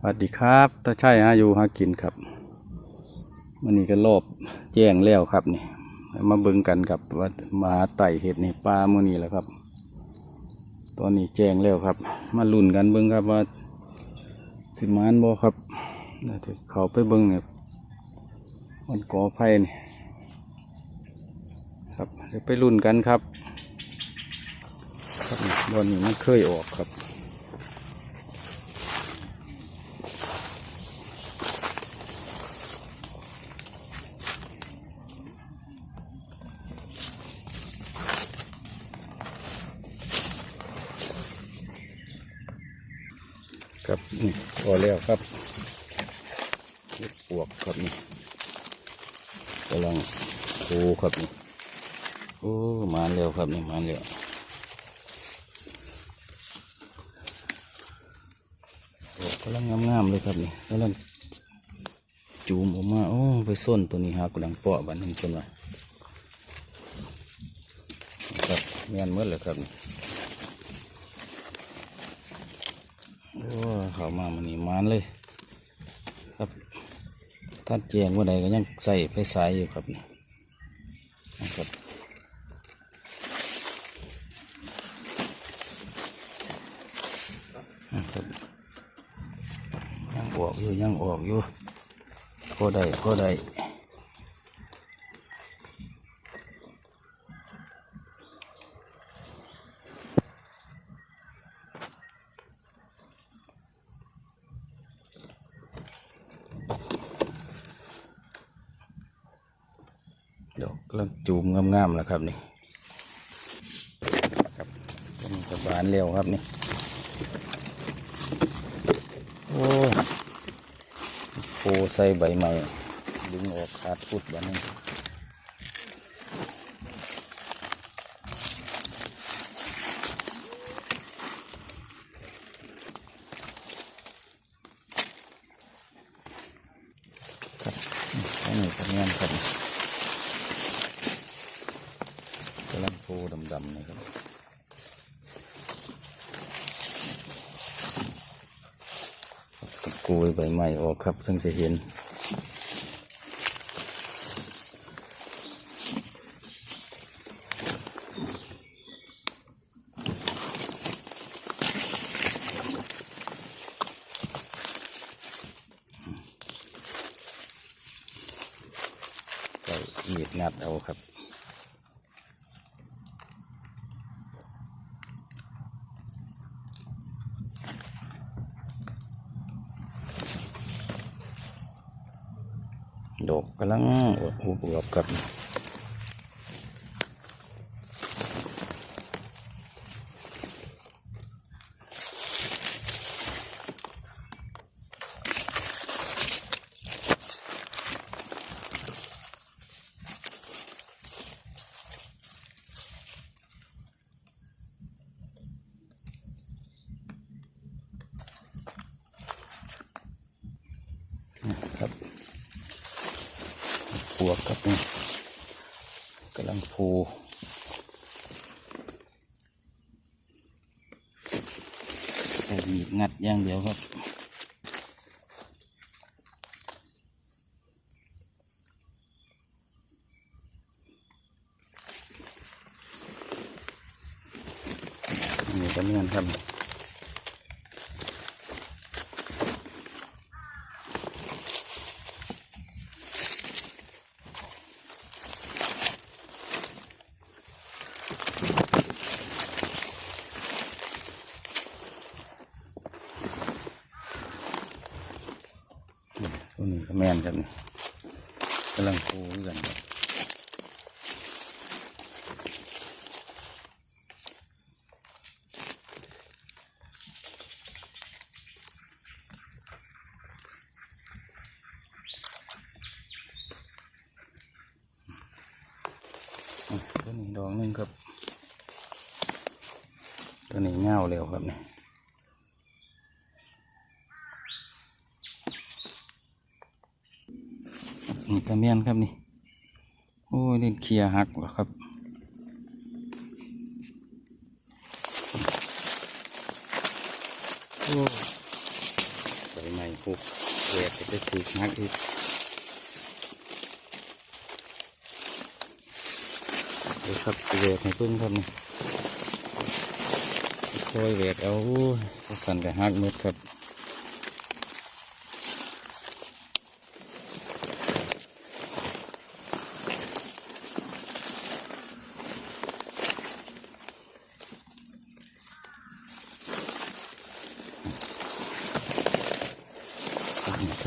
สวัสดีครับตาใช่ฮะอยู่หากินครับวันนี้ก็รอบแจ้งแล้วครับนี่ มาเบิ่งกันครับว่ามาหาไต่เห็ดในปลามื่อนี้แหละครับ ตอนนี้แจ้งแล้วครับ มาลุ่นกันเบิ่งครับว่าสิมานบ่ครับเขาไปเบิ่งเนี่ยมันก่อไฟนี่ครับเดี๋ยวไปลุ่นกันครับ ครับนี่บอลนี้มันเคยออกครับ นี่พอแล้วครับปวกครับนี่กำลังโคครับนี่โอ้มาแล้วครับนี่มาแล้วกำลังงามๆเลยครับนี่กำลังจูมออกมาโอ้ไปส้นตัวนี้หากำลังเปาะบันหนึ่งคนว่าครับแม่นเมื่อเลยครับนี่ โอ้เขามามันนี่มานเลย ครับท่านแจงว่าใดก็ยังใส่ไฟสายอยู่ครับนี่นะครับนะครับยังออกอยู่ยังออกอยู่ก็ได้ก็ได้ ดอกกำลังจูมงามๆแล้วครับนี่ครับต้นกระบานเร็วครับนี่โอ้โพใส่ใบใหม่ดึงออกขาดพุดบ้านนี้ครับอันนี้ก็เงี้ยครับกำลังโพดำๆนี่ครับกับ โกยใบใหม่ออกครับถึงจะเห็นใส่มีดงัดเอาครับ ดอกกำลังอวบวบครับครับ ปวกครับนี่กำลังพูใส่มีดงัดอย่างเดียวครับนี่ก็เนื่อนครับ นี้ก็แมนครันี่กำลังคูคือกันครับอะตัวนี้ดอกหนึงครับ ตัวนี้เงาเร็วครับเนี่ย นี่กระเมียนครับนี่ โอ้ยเล่นเคลียหักเหรอครับโอ้ใบไม้ผูกแหวกจะได้ผูกหักอีกเดี๋ยวครับแหวกให้เพิ่งครับนี่ค่อยแหวกเอาสั่นกับหักหมดครับ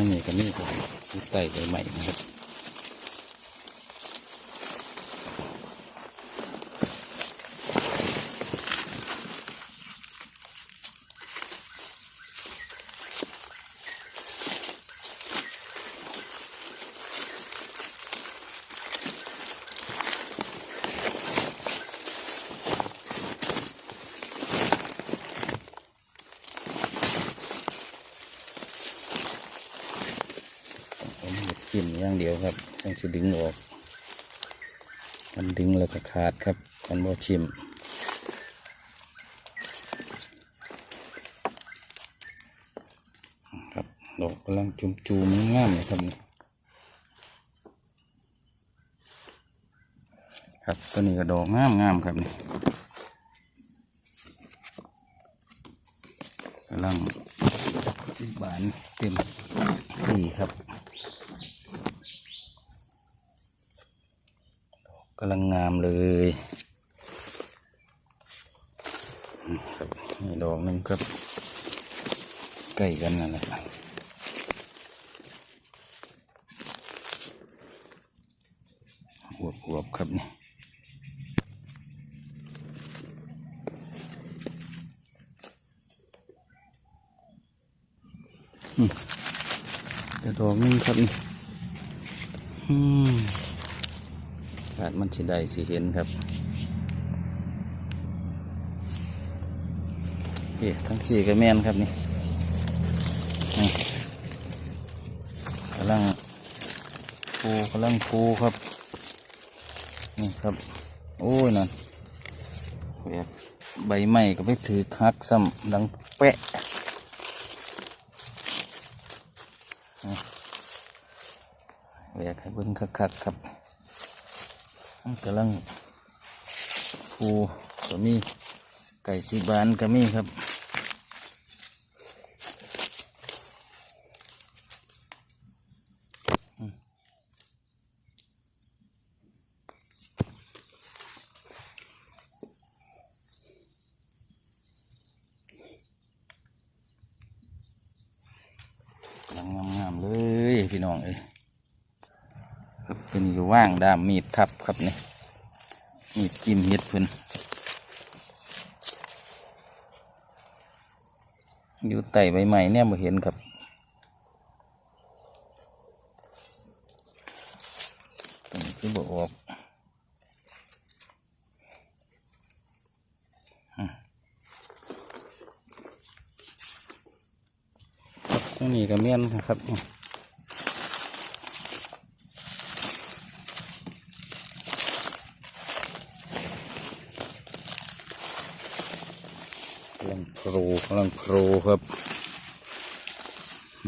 ข้งนี้ก็มีครับที่ไต่ใบใหม่นะครับ อย่างเดียวครับต้องจะดึงออกมันดึงแล้วก็ขาดครับมันบ่ชิมครับดอกกำลังจุมจูมงามเลยครับนี่ครับตัวนี้ก็ดอกงามงามครับนี่กำลังสีบานเต็มที่ครับำลังงามเลยครับนี่ดอกนึงครับใกล้กันนั่นแหละอวบอวบครับนี่อืมดอกนึงครับนี่อืมาดมันสิได้สิเห็นครับเอ๊ทั้งสี่ก็แม่นครับนี่กำลังปูกำลังปูครับ นี่ครับ โอ้ยนั่นแบบใบไม้ก็ไปถือคักซ้ำดังแปะนี่อยากให้เบิ่งคักๆครับ กำลังปูก็มีไก่สีบานก็มีครับกำลังงามๆเลยพี่น้องเอ้ย เป็นอยู่ว่างด้ามมีดทับครับนี่มีดจิ้มเห็ดเพิ่นอยู่ไต่ใบใหม่เนี่ยมาเห็นครับตรงนี้คือบอกออกตรงนี้ก็เมียนนะครับ กำลังโผล่ กำลังโผล่ครับ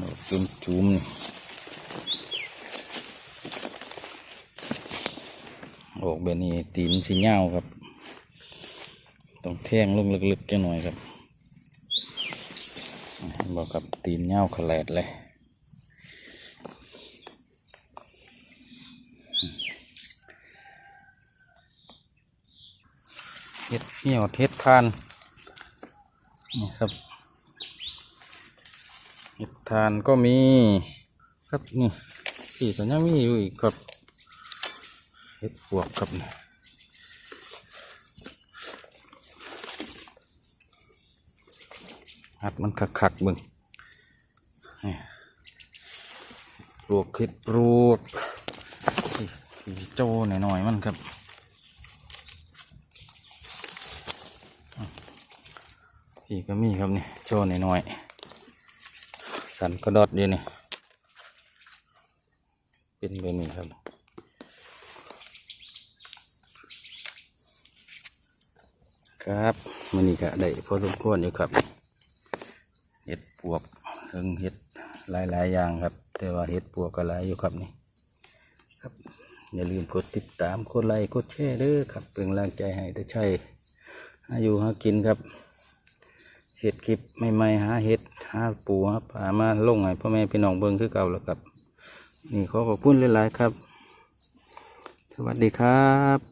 ดอกจุ่มจุ่มออกแบบนี้ตีนสีเงาครับ ต้องแท่งลงลึกๆจังหน่อยครับบอกกับตีนเงาขแลดเลยเฮ็ดเหี่ยวเฮ็ดคาน นี่ครับเห็ดทานก็มีครับนี่ที่ก็ยังมีอยู่อีกครับเห็ดปวกครับนี่หัดมันคักๆเบึงนี่ปลวกเห็ดปลวกโจหน่อยๆมันครับ พี่ก็มีครับนี่โชว์หน่อยๆสันก็ดอดอยู่นี่เป็นแบบนี้ครับครับมันนี่ก็ได้พอสมควรอยู่ครับเห็ดปวกเฮงเห็ดหลายๆอย่างครับ แต่ว่าเห็ดปวกก็หลายอยู่ครับนี่ครับอย่าลืมกดติดตามกดไลค์กดแชร์เด้อครับเป็นกำลังใจให้แต่ใช่หายู่หากินครับ เห็ดคลิปใหม่ๆหาเห็ดหาปูหาปลามาลงให้พ่อแม่พี่น้องเบิ่งคือเก่าแล้วครับ นี่ขอขอบคุณหลายๆครับ สวัสดีครับ